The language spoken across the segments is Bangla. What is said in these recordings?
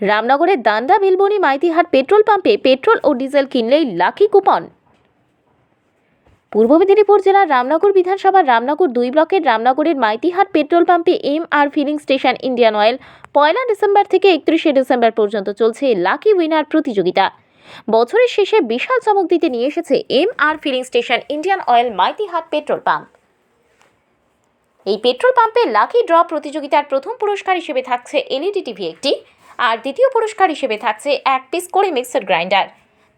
রামনগরের দান্দা, ভিলবনি, মাইতিহাট পেট্রোল পাম্পে পেট্রোল ও ডিজেল কিনলেই লাকি কুপন। পূর্ব মেদিনীপুর জেলার রামনগর বিধানসভার রামনগর দুই ব্লকের রামনগরের মাইতিহাট পেট্রোল পাম্পে M R filling station Indian Oil পয়লা ডিসেম্বর থেকে একত্রিশে ডিসেম্বর পর্যন্ত চলছে লাকি উইনার প্রতিযোগিতা। বছরের শেষে বিশাল চমক দিতে নিয়ে এসেছে M R filling station Indian Oil Maitihat petrol pump. এই পেট্রোল পাম্পে লাকি ড্র প্রতিযোগিতার প্রথম পুরস্কার হিসেবে থাকছে এলইডি টিভি একটি। আর দ্বিতীয় পুরস্কার হিসেবে থাকছে এক পিস করে মিক্সার গ্রাইন্ডার।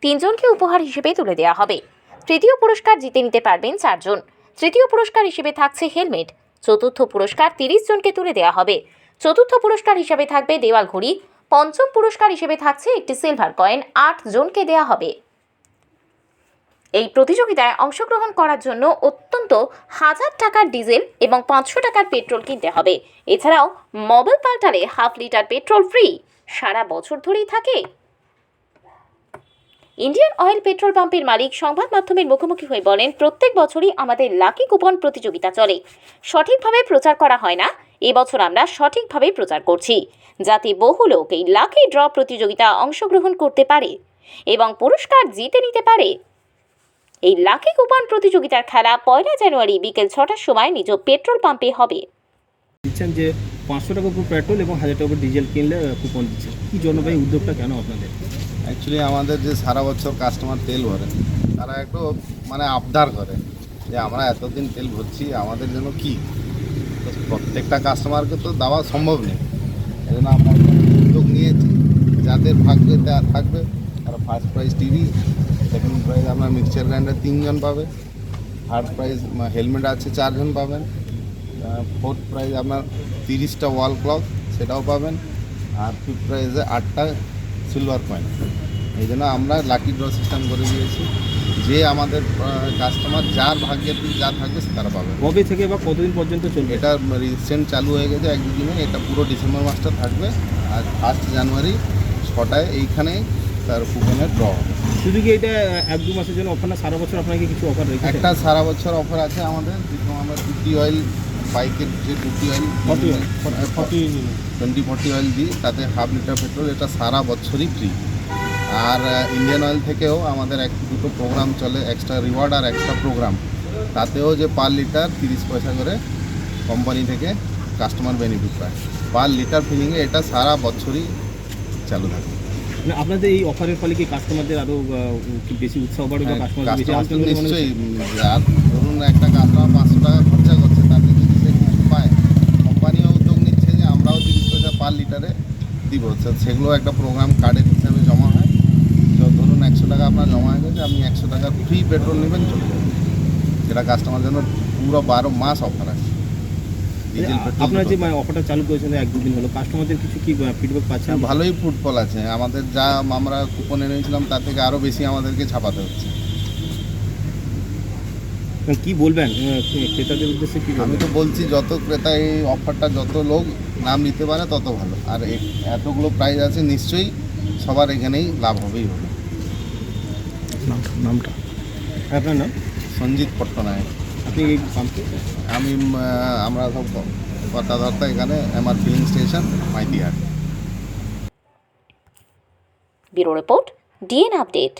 তিনজনকে উপহার হিসেবে তুলে দেওয়া হবে। তৃতীয় পুরস্কার জিতে নিতে পারবেন চারজন। তৃতীয় পুরস্কার হিসেবে থাকছে হেলমেট। চতুর্থ পুরস্কার তিরিশ জনকে তুলে দেওয়া হবে। চতুর্থ পুরস্কার হিসেবে থাকবে দেওয়াল ঘড়ি পঞ্চম পুরস্কার হিসেবে থাকছে একটি সিলভার কয়েন আট জনকে দেওয়া হবে। এই প্রতিযোগিতায় অংশগ্রহণ করার জন্য অত্যন্ত হাজার টাকার ডিজেল এবং পাঁচশো টাকার পেট্রোল কিনতে হবে। এছাড়াও মোবাইল পাল্টালে হাফ লিটার পেট্রোল ফ্রি। সারা বছর ধরেই থাকে। ইন্ডিয়ান অয়েল পেট্রোল পাম্পের মালিক সংবাদ মাধ্যমের মুখোমুখি হয়ে বলেন, প্রত্যেক বছরই আমাদের লাকি কুপন প্রতিযোগিতা চলে। সঠিকভাবে প্রচার করা হয় না। এবছর আমরা সঠিকভাবে প্রচার করছি। যাতে বহু লোক এই লাকি ড্র প্রতিযোগিতা অংশগ্রহণ করতে পারে এবং পুরস্কার জিতে নিতে পারে। এই লাকি কুপন প্রতিযোগিতার খেলা পয়লা জানুয়ারি বিকেল ছটার সময় নিজ পেট্রোল পাম্পে হবে। দিচ্ছেন যে পাঁচশো টাকা উপর পেট্রোল এবং হাজার টাকা উপর ডিজেল কিনলে কুপন দিচ্ছেন। কি জন্য ভাই উদ্যোগটা কেন আপনাদের? অ্যাকচুয়ালি আমাদের যে সারা বছর কাস্টমার তেল ভরে তারা একটু মানে আবদার করে যে আমরা এতদিন তেল ভরছি আমাদের জন্য কি? প্রত্যেকটা কাস্টমারকে তো দেওয়া সম্ভব নেই। এই জন্য আমরা উদ্যোগ নিয়েছি। যাদের ভাগ্যে দেওয়া থাকবে তারা first prize TV second prize আপনার মিক্সচার গ্রাইন্ডার তিনজন পাবে। থার্ড প্রাইজ হেলমেট আছে চারজন পাবেন। ফোর্থ প্রাইজ আপনার তিরিশটা ওয়াল ক্লক সেটাও পাবেন। আর ফিফথ প্রাইজে আটটা সিলভার কয়েন এই জন্য আমরা লাকি ড্র সিস্টেম করে দিয়েছি। যে আমাদের কাস্টমার যার ভাগ্যের দিন যা থাকবে সে তারা পাবে। কবে থেকে বা কতদিন পর্যন্ত চলবে? এটা রিসেন্ট চালু হয়ে গেছে এক দুদিনে এটা পুরো ডিসেম্বর মাসটা থাকবে। আর ফার্স্ট জানুয়ারি ছটায় এইখানেই তার কুপনের ড্র হবে। শুধু কি এটা এক দু মাসের জন্য অফার না? সারা বছর আপনাকে কিছু অফার রেখেছে? একটা সারা বছর অফার আছে আমাদের যেরকম আমরা টুটি অয়েল বাইকের যে two T oil forty twenty forty oil দিই তাতে হাফ লিটার পেট্রোল এটা সারা বছরই ফ্রি আর ইন্ডিয়ান অয়েল থেকেও আমাদের এক দুটো প্রোগ্রাম চলে এক্সট্রা রিওয়ার্ড আর এক্সট্রা প্রোগ্রাম তাতেও যে পার লিটার তিরিশ পয়সা করে কোম্পানি থেকে কাস্টমার বেনিফিট পায়। পার লিটার ফিলিংয়ে এটা সারা বছরই চালু থাকে। মানে আপনাদের এই অফারের ফলে কি কাস্টমারদের আরও বেশি উৎসাহ বাড়বে বা কাস্টমার বেশি হচ্ছে? নিশ্চয়ই আর ধরুন একটা কাস্টমার পাঁচশো টাকা খরচা করছে তাতে যদি সে কিছু পায় কোম্পানিও উদ্যোগ নিচ্ছে যে আমরাও তিরিশ পয়সা পার লিটারে দিব। সেগুলো একটা প্রোগ্রাম কার্ডের হিসাবে জমা হয়। ধরুন একশো টাকা আপনার জমা হয়ে গেছে আপনি একশো টাকা ফ্রি পেট্রোল নেবেন চলে যাবে। সেটা কাস্টমার জন্য পুরো বারো মাস অফার আছে। আপনারা যে মানে অফারটা চালু করেছেন এক দুদিন হলো কাস্টমারদের কিছু কি ফিডব্যাক পাচ্ছেন? ভালোই ফুটফল আছে। আমাদের যা আমরা কুপন এনেছিলাম তার থেকে আরও বেশি আমাদেরকে ছাপাতে হচ্ছে। কি বলবেন? ক্রেতাদের উদ্দেশ্যে কি আমি তো বলছি যত ক্রেতা এই অফারটা যত লোক নাম নিতে পারে তত ভালো। আর এতগুলো প্রাইজ আছে নিশ্চয়ই সবার এখানেই লাভ হবেই হবে। নামটা। আপনার নাম? সঞ্জিত পট্টনায়ক। আপনি আমি আহ, আমরা সব কথাবার্তা এখানে আমার filling station Maitihat bureau report DN update